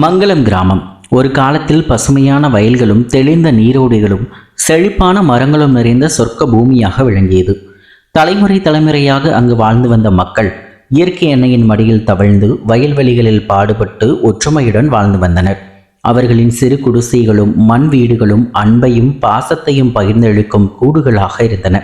மங்களம் கிராமம். ஒரு காலத்தில் பசுமையான வயல்களும் தெளிந்த நீரோடைகளும் செழிப்பான மரங்களும் நிறைந்த சொர்க்க பூமியாக விளங்கியது. தலைமுறை தலைமுறையாக அங்கு வாழ்ந்து வந்த மக்கள் இயற்கை எண்ணெயின் மடியில் தவழ்ந்து வயல்வெளிகளில் பாடுபட்டு ஒற்றுமையுடன் வாழ்ந்து வந்தனர். அவர்களின் சிறு குடிசைகளும் மண் வீடுகளும் அன்பையும் பாசத்தையும் பகிர்ந்தளிக்கும் கூடுகளாக இருந்தன.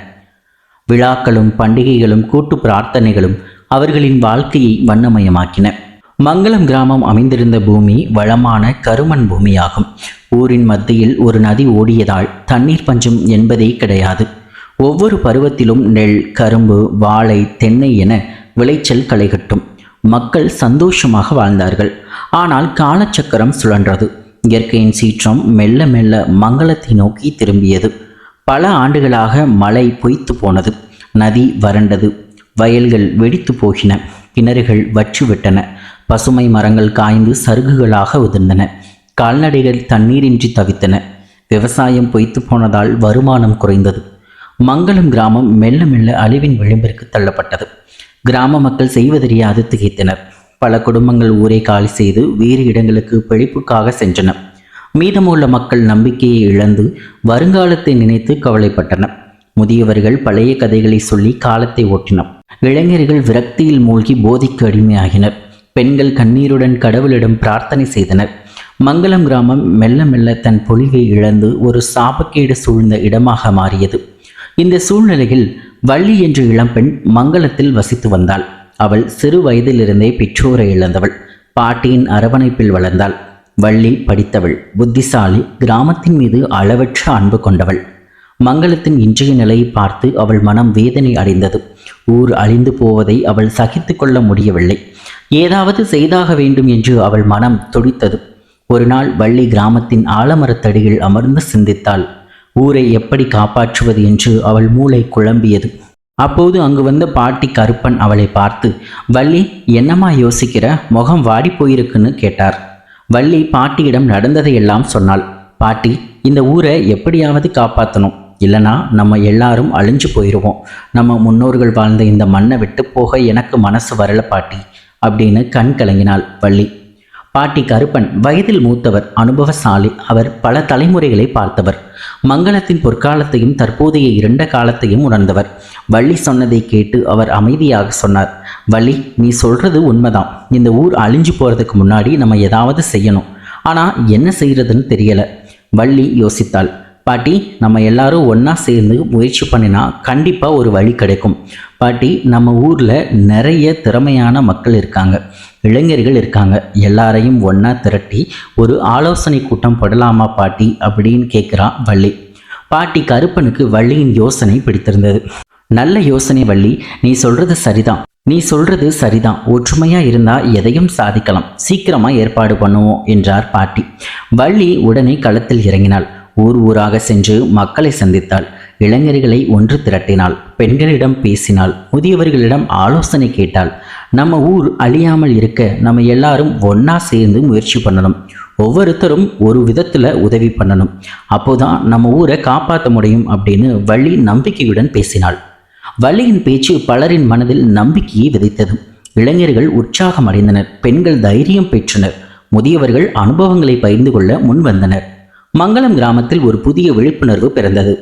விழாக்களும் பண்டிகைகளும் கூட்டு பிரார்த்தனைகளும் அவர்களின் வாழ்க்கையை வண்ணமயமாக்கின. மங்களம் கிராமம் அமைந்திருந்த பூமி வளமான கருமண் பூமியாகும். ஊரின் மத்தியில் ஒரு நதி ஓடியதால் தண்ணீர் பஞ்சம் என்பதே கிடையாது. ஒவ்வொரு பருவத்திலும் நெல் கரும்பு வாழை தென்னை என விளைச்சல் களைகட்டும். மக்கள் சந்தோஷமாக வாழ்ந்தார்கள். ஆனால் காலச்சக்கரம் சுழன்றது. இயற்கையின் சீற்றம் மெல்ல மெல்ல மங்களத்தை நோக்கி திரும்பியது. பல ஆண்டுகளாக மழை பொய்த்து போனது. நதி வறண்டது. வயல்கள் வெடித்து போகின. கிணறுகள் வற்றிவிட்டன. பசுமை மரங்கள் காய்ந்து சருகுகளாக உதிர்ந்தன. கால்நடைகள் தண்ணீரின்றி தவித்தன. விவசாயம் பொய்த்து போனதால் வருமானம் குறைந்தது. மங்களம் கிராமம் மெல்ல மெல்ல அழிவின் விளிம்பிற்கு தள்ளப்பட்டது. கிராம மக்கள் செய்வதறியாது திகைத்தனர் பல குடும்பங்கள் ஊரை காலி செய்து வேறு இடங்களுக்கு பிழைப்புக்காக சென்றன மீதமுள்ள மக்கள் நம்பிக்கையை இழந்து வருங்காலத்தை நினைத்து கவலைப்பட்டனர். முதியவர்கள் பழைய கதைகளை சொல்லி காலத்தை ஓட்டினர். இளைஞர்கள் விரக்தியில் மூழ்கி போதைக்கு அடிமையாகினர். பெண்கள் கண்ணீருடன் கடவுளிடம் பிரார்த்தனை செய்தனர். மங்களம் கிராமம் மெல்ல மெல்ல தன் பொலிவை இழந்து ஒரு சாபக்கேடு சூழ்ந்த இடமாக மாறியது. இந்த சூழ்நிலையில் வள்ளி என்ற இளம்பெண் மங்களத்தில் வசித்து வந்தாள். அவள் சிறு வயதிலிருந்தே பெற்றோரை இழந்தவள். பாட்டியின் அரவணைப்பில் வளர்ந்தாள். வள்ளி படித்தவள் புத்திசாலி கிராமத்தின் மீது அளவற்ற அன்பு கொண்டவள். மங்களத்தின் இன்றைய நிலையை பார்த்து அவள் மனம் வேதனை அடைந்தது. ஊர் அழிந்து போவதை அவள் சகித்து கொள்ள முடியவில்லை. ஏதாவது செய்தாக வேண்டும் என்று அவள் மனம் துடித்தது. ஒரு நாள் வள்ளி கிராமத்தின் ஆலமரத்தடியில் அமர்ந்து சிந்தித்தாள். ஊரை எப்படி காப்பாற்றுவது என்று அவள் மூளை குழம்பியது. அப்போது அங்கு வந்த பாட்டி கருப்பன் அவளை பார்த்து வள்ளி என்னம்மா யோசிக்கிற? முகம் வாடி போயிருக்குன்னு கேட்டார். வள்ளி பாட்டியிடம் நடந்ததையெல்லாம் சொன்னாள். பாட்டி இந்த ஊரை எப்படியாவது காப்பாற்றணும் இல்லைன்னா நம்ம எல்லாரும் அழிஞ்சு போயிடுவோம் நம்ம முன்னோர்கள் வாழ்ந்த இந்த மண்ணை விட்டு போக எனக்கு மனசு வரல பாட்டி அப்படின்னு கண் கலங்கினாள் வள்ளி. பாட்டி கருப்பன் வயதில் மூத்தவர் அனுபவசாலி அவர் பல தலைமுறைகளை பார்த்தவர். மங்களத்தின் பொற்காலத்தையும் தற்போதைய இரண்ட காலத்தையும் உணர்ந்தவர். வள்ளி சொன்னதை கேட்டு அவர் அமைதியாக சொன்னார் வள்ளி நீ சொல்றது உண்மைதான். இந்த ஊர் அழிஞ்சு போறதுக்கு முன்னாடி நம்ம ஏதாவது செய்யணும். ஆனா என்ன செய்யறதுன்னு தெரியல. வள்ளி யோசித்தாள் பாட்டி நம்ம எல்லாரும் ஒன்றா சேர்ந்து முயற்சி பண்ணினா கண்டிப்பாக ஒரு வழி கிடைக்கும். பாட்டி நம்ம ஊரில் நிறைய திறமையான மக்கள் இருக்காங்க. இளைஞர்கள் இருக்காங்க. எல்லாரையும் ஒன்றா திரட்டி ஒரு ஆலோசனை கூட்டம் படலாமா பாட்டி அப்படின்னு கேட்குறா வள்ளி. பாட்டி கருப்பனுக்கு வள்ளியின் யோசனை பிடித்திருந்தது. நல்ல யோசனை வள்ளி நீ சொல்கிறது சரிதான். நீ சொல்றது சரிதான். ஒற்றுமையா இருந்தா எதையும் சாதிக்கலாம். சீக்கிரமா ஏற்பாடு பண்ணுவோம் என்றார் பாட்டி. வள்ளி உடனே களத்தில் இறங்கினாள். ஊர் ஊராக சென்று மக்களை சந்தித்தாள். இளைஞர்களை ஒன்று திரட்டினாள். பெண்களிடம் பேசினாள். முதியவர்களிடம் ஆலோசனை கேட்டாள். நம்ம ஊர் அழியாமல் இருக்க நம்ம எல்லாரும் ஒன்றா சேர்ந்து முயற்சி பண்ணணும். ஒவ்வொருத்தரும் ஒரு விதத்தில் உதவி பண்ணணும். அப்போதான் நம்ம ஊரை காப்பாற்ற முடியும் அப்படின்னு வள்ளி நம்பிக்கையுடன் பேசினாள். வள்ளியின் பேச்சு பலரின் மனதில் நம்பிக்கையை விதைத்தது. இளைஞர்கள் உற்சாகம் அடைந்தனர். பெண்கள் தைரியம் பெற்றனர். முதியவர்கள் அனுபவங்களை பகிர்ந்து கொள்ள முன் வந்தனர் மங்களம் கிராமத்தில் ஒரு புதிய விழிப்புணர்வு பிறந்தது.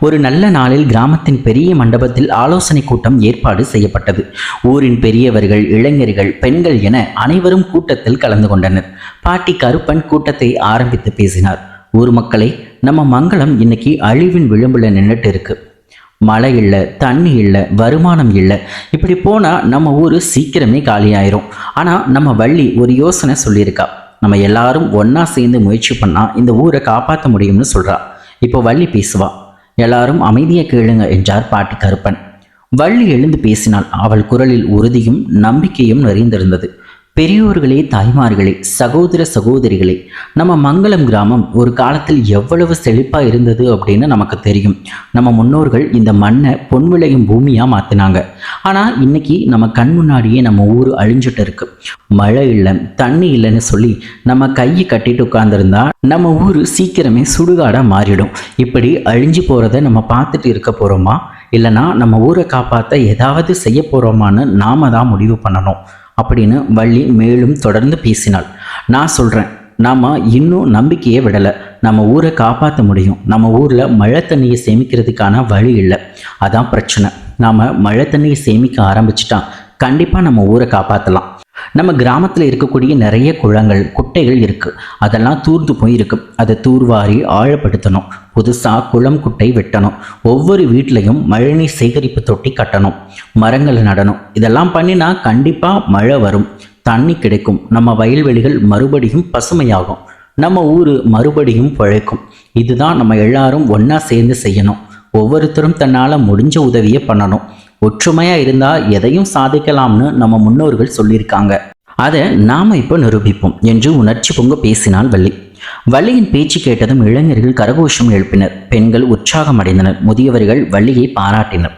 ஒரு நல்ல நாளில் கிராமத்தின் பெரிய மண்டபத்தில் ஆலோசனை கூட்டம் ஏற்பாடு செய்யப்பட்டது. ஊரின் பெரியவர்கள் இளைஞர்கள் பெண்கள் என அனைவரும் கூட்டத்தில் கலந்து கொண்டனர். பாட்டி கருப்பன் கூட்டத்தை ஆரம்பித்து பேசினார். ஊர் மக்களை நம்ம மங்களம் இன்னைக்கு அழிவின் விளிம்புல நின்றுட்டு இருக்கு. மழை இல்லை தண்ணி இல்லை வருமானம் இல்லை. இப்படி போனால் நம்ம ஊர் சீக்கிரமே காலியாயிரும். ஆனால் நம்ம வள்ளி ஒரு யோசனை சொல்லியிருக்கா. நம்ம எல்லாரும் ஒன்றா சேர்ந்து முயற்சி பண்ணால் இந்த ஊரை காப்பாற்ற முடியும்னு சொல்கிறா இப்போ வள்ளி பேசுவா. எல்லாரும் அமைதியை கேளுங்க என்றார் பாட்டி கருப்பன். வள்ளி எழுந்து பேசினாள் அவள் குரலில் உறுதியும் நம்பிக்கையும் நிறைந்திருந்தது. பெரியோர்களே தாய்மார்களே சகோதர சகோதரிகளே நம்ம மங்களம் கிராமம் ஒரு காலத்தில் எவ்வளவு செழிப்பாக இருந்தது அப்படின்னு நமக்கு தெரியும். நம்ம முன்னோர்கள் இந்த மண்ணை பொன் விளையும் பூமியாக மாற்றினாங்க ஆனால் இன்னைக்கு நம்ம கண் முன்னாடியே நம்ம ஊர் அழிஞ்சிட்டு இருக்கு. மழை இல்லை தண்ணி இல்லைன்னு சொல்லி நம்ம கையை கட்டிட்டு உட்காந்துருந்தா நம்ம ஊர் சீக்கிரமே சுடுகாடாக மாறிடும். இப்படி அழிஞ்சு போகிறத நம்ம பார்த்துட்டு இருக்க போகிறோமா இல்லைனா நம்ம ஊரை காப்பாற்ற ஏதாவது செய்ய போகிறோமான்னு நாம தான் முடிவு பண்ணணும். அப்படின்னு வள்ளி மேலும் தொடர்ந்து பேசினாள். நான் சொல்கிறேன் நாம் இன்னும் நம்பிக்கையே விடலை. நம்ம ஊரை காப்பாற்ற முடியும். நம்ம ஊரில் மழை தண்ணியை சேமிக்கிறதுக்கான வழி இல்லை. அதான் பிரச்சனை. நாம் மழை தண்ணியை சேமிக்க ஆரம்பிச்சிட்டா கண்டிப்பாக நம்ம ஊரை காப்பாற்றலாம் நம்ம கிராமத்தில் இருக்கக்கூடிய நிறைய குளங்கள் குட்டைகள் இருக்குது அதெல்லாம் தூர்ந்து போயிருக்கு. அதை தூர்வாரி ஆழப்படுத்தணும். புதுசாக குளம் குட்டை வெட்டணும். ஒவ்வொரு வீட்லேயும் மழைநீர் சேகரிப்பு தொட்டி கட்டணும். மரங்கள் நடணும். இதெல்லாம் பண்ணினா கண்டிப்பாக மழை வரும். தண்ணி கிடைக்கும். நம்ம வயல்வெளிகள் மறுபடியும் பசுமையாகும். நம்ம ஊர் மறுபடியும் பழைக்கும். இதுதான் நம்ம எல்லாரும் ஒன்றா சேர்ந்து செய்யணும். ஒவ்வொருத்தரும் தன்னால் முடிஞ்ச உதவியை பண்ணணும். ஒற்றுமையாக இருந்தால் எதையும் சாதிக்கலாம்னு நம்ம முன்னோர்கள் சொல்லியிருக்காங்க. அதை நாம் இப்போ நிரூபிப்போம் என்று உணர்ச்சி பொங்க பேசினாள் வள்ளி. வள்ளியின் பேச்சு கேட்டதும் இளைஞர்கள் கரகோஷம் எழுப்பினர். பெண்கள் உற்சாகம் அடைந்தனர். முதியவர்கள் வள்ளியை பாராட்டினர்.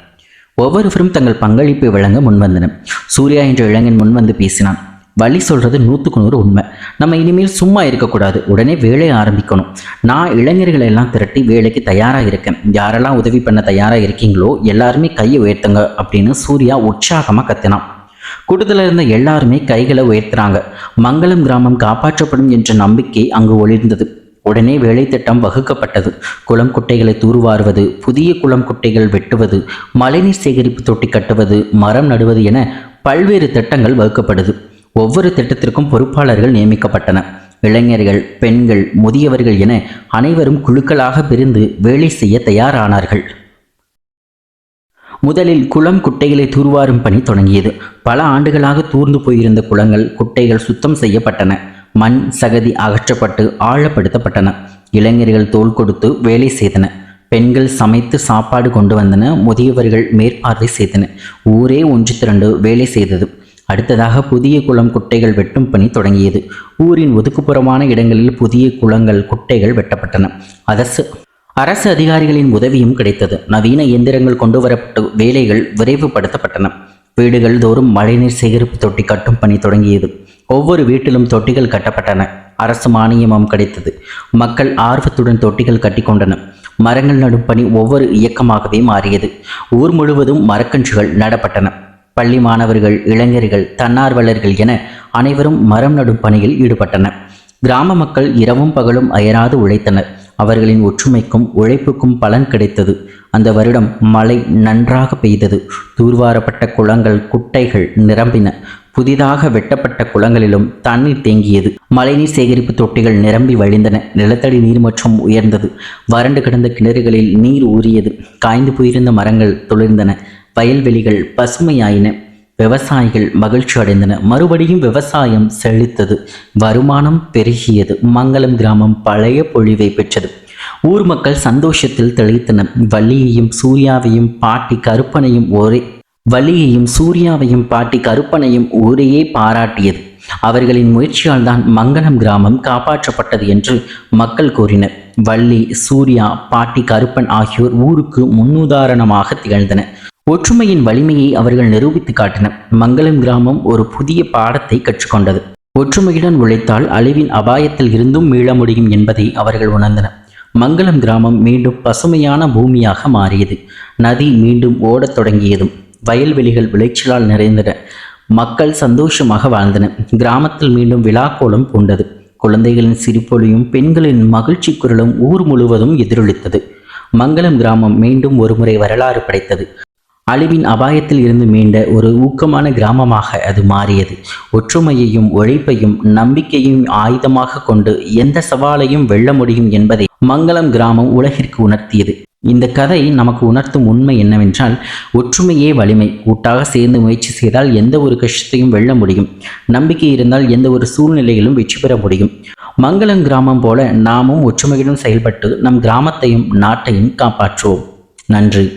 ஒவ்வொருவரும் தங்கள் பங்களிப்பை வழங்க முன்வந்தனர். சூர்யா என்ற இளைஞன் முன்வந்து பேசினான். வழி சொல்கிறது நூற்றுக்கு நூறு உண்மை. நம்ம இனிமேல் சும்மா இருக்கக்கூடாது. உடனே வேலையை ஆரம்பிக்கணும். நான் இளைஞர்களை எல்லாம் திரட்டி வேலைக்கு தயாராக இருக்கேன். யாரெல்லாம் உதவி பண்ண தயாராக இருக்கீங்களோ எல்லாருமே கையை உயர்த்துங்க அப்படின்னு சூர்யா உற்சாகமாக கத்தினான். கூட்டத்தில் இருந்த எல்லாருமே கைகளை உயர்த்துறாங்க. மங்களம் கிராமம் காப்பாற்றப்படும் என்ற நம்பிக்கை அங்கு ஒளிர்ந்தது. உடனே வேலை திட்டம் வகுக்கப்பட்டது. குளம் குட்டைகளை தூர்வாருவது புதிய குளம் குட்டைகள் வெட்டுவது மழைநீர் சேகரிப்பு தொட்டி கட்டுவது மரம் நடுவது என பல்வேறு திட்டங்கள் வகுக்கப்படுது. ஒவ்வொரு திட்டத்திற்கும் பொறுப்பாளர்கள் நியமிக்கப்பட்டன. இளைஞர்கள் பெண்கள் முதியவர்கள் என அனைவரும் குழுக்களாக பிரிந்து வேலை செய்ய தயாரானார்கள். முதலில் குளம் குட்டைகளை தூர்வாரும் பணி தொடங்கியது. பல ஆண்டுகளாக தூர்ந்து போயிருந்த குளங்கள் குட்டைகள் சுத்தம் செய்யப்பட்டன. மண் சகதி அகற்றப்பட்டு ஆழப்படுத்தப்பட்டன. இளைஞர்கள் தோல் கொடுத்து வேலை செய்தன. பெண்கள் சமைத்து சாப்பாடு கொண்டு வந்தன. முதியவர்கள் மேற்பார்வை செய்தன. ஊரே ஒன்று திரண்டு வேலை செய்தது. அடுத்ததாக புதிய குளம் குட்டைகள் வெட்டும் பணி தொடங்கியது. ஊரின் ஒதுக்குப்புறமான இடங்களில் புதிய குளங்கள் குட்டைகள் வெட்டப்பட்டன. அரசு அரசு அதிகாரிகளின் உதவியும் கிடைத்தது. நவீன இயந்திரங்கள் கொண்டு வரப்பட்டு வேலைகள் விரைவுபடுத்தப்பட்டன. வீடுகள் தோறும் மழைநீர் சேகரிப்பு தொட்டி கட்டும் பணி தொடங்கியது. ஒவ்வொரு வீட்டிலும் தொட்டிகள் கட்டப்பட்டன. அரசு மானியமும் கிடைத்தது. மக்கள் ஆர்வத்துடன் தொட்டிகள் கட்டிக்கொண்டன. மரங்கள் நடும் பணி ஒவ்வொரு இயக்கமாகவே மாறியது. ஊர் முழுவதும் மரக்கன்றுகள் நடப்பட்டன. பள்ளி மாணவர்கள் இளைஞர்கள் தன்னார்வலர்கள் என அனைவரும் மரம் நடும் பணியில் ஈடுபட்டனர். கிராம மக்கள் இரவும் பகலும் அயராது உழைத்தனர். அவர்களின் ஒற்றுமைக்கும் உழைப்புக்கும் பலன் கிடைத்தது. அந்த வருடம் மழை நன்றாக பெய்தது. தூர்வாரப்பட்ட குளங்கள் குட்டைகள் நிரம்பின. புதிதாக வெட்டப்பட்ட குளங்களிலும் தண்ணீர் தேங்கியது. மழைநீர் சேகரிப்பு தொட்டிகள் நிரம்பி வழிந்தன. நிலத்தடி நீர் மற்றும் உயர்ந்தது. வறண்டு கிடந்த கிணறுகளில் நீர் ஊறியது. காய்ந்து போயிருந்த மரங்கள் துளிர்ந்தன. வயல்வெளிகள் பசுமையாயின. விவசாயிகள் மகிழ்ச்சி அடைந்தன. மறுபடியும் விவசாயம் செழித்தது. வருமானம் பெருகியது. மங்களம் கிராமம் பழைய பொழிவை பெற்றது. ஊர் மக்கள் சந்தோஷத்தில் தெளித்தனர். வள்ளியையும் சூர்யாவையும் பாட்டி கருப்பனையும் ஒரே வள்ளியையும் சூர்யாவையும் பாட்டி கருப்பனையும் ஊரையே பாராட்டியது. அவர்களின் முயற்சியால் தான் மங்களம் கிராமம் காப்பாற்றப்பட்டது என்று மக்கள் கூறினர். வள்ளி சூர்யா பாட்டி கருப்பன் ஆகியோர் ஊருக்கு முன்னுதாரணமாக திகழ்ந்தனர். ஒற்றுமையின் வலிமையை அவர்கள் நிரூபித்து காட்டின. மங்களம் கிராமம் ஒரு புதிய பாடத்தை கற்றுக்கொண்டது. ஒற்றுமையுடன் உழைத்தால் அழிவின் அபாயத்தில் இருந்தும் மீள முடியும் என்பதை அவர்கள் உணர்ந்தனர் மங்களம் கிராமம் மீண்டும் பசுமையான பூமியாக மாறியது. நதி மீண்டும் ஓடத் தொடங்கியதும் வயல்வெளிகள் விளைச்சலால் நிறைந்தன. மக்கள் சந்தோஷமாக வாழ்ந்தன. கிராமத்தில் மீண்டும் விழாக்கோலம் பூண்டது. குழந்தைகளின் சிரிப்பொலியும் பெண்களின் மகிழ்ச்சி குரலும் ஊர் முழுவதும் எதிரொலித்தது. மங்களம் கிராமம் மீண்டும் ஒருமுறை வரலாறு படைத்தது. அழிவின் அபாயத்தில் இருந்து மீண்ட ஒரு ஊக்கமான கிராமமாக அது மாறியது. ஒற்றுமையையும் உழைப்பையும் நம்பிக்கையும் ஆயுதமாக கொண்டு எந்த சவாலையும் வெல்ல முடியும் என்பதை மங்களம் கிராமம் உலகிற்கு உணர்த்தியது. இந்த கதை நமக்கு உணர்த்தும் உண்மை என்னவென்றால் ஒற்றுமையே வலிமை. கூட்டாக சேர்ந்து முயற்சி செய்தால் எந்த ஒரு கஷ்டத்தையும் வெல்ல முடியும். நம்பிக்கை இருந்தால் எந்த ஒரு சூழ்நிலையிலும் வெற்றி பெற முடியும். மங்களம் கிராமம் போல நாமும் ஒற்றுமையுடன் செயல்பட்டு நம் கிராமத்தையும் நாட்டையும் காப்பாற்றுவோம். நன்றி.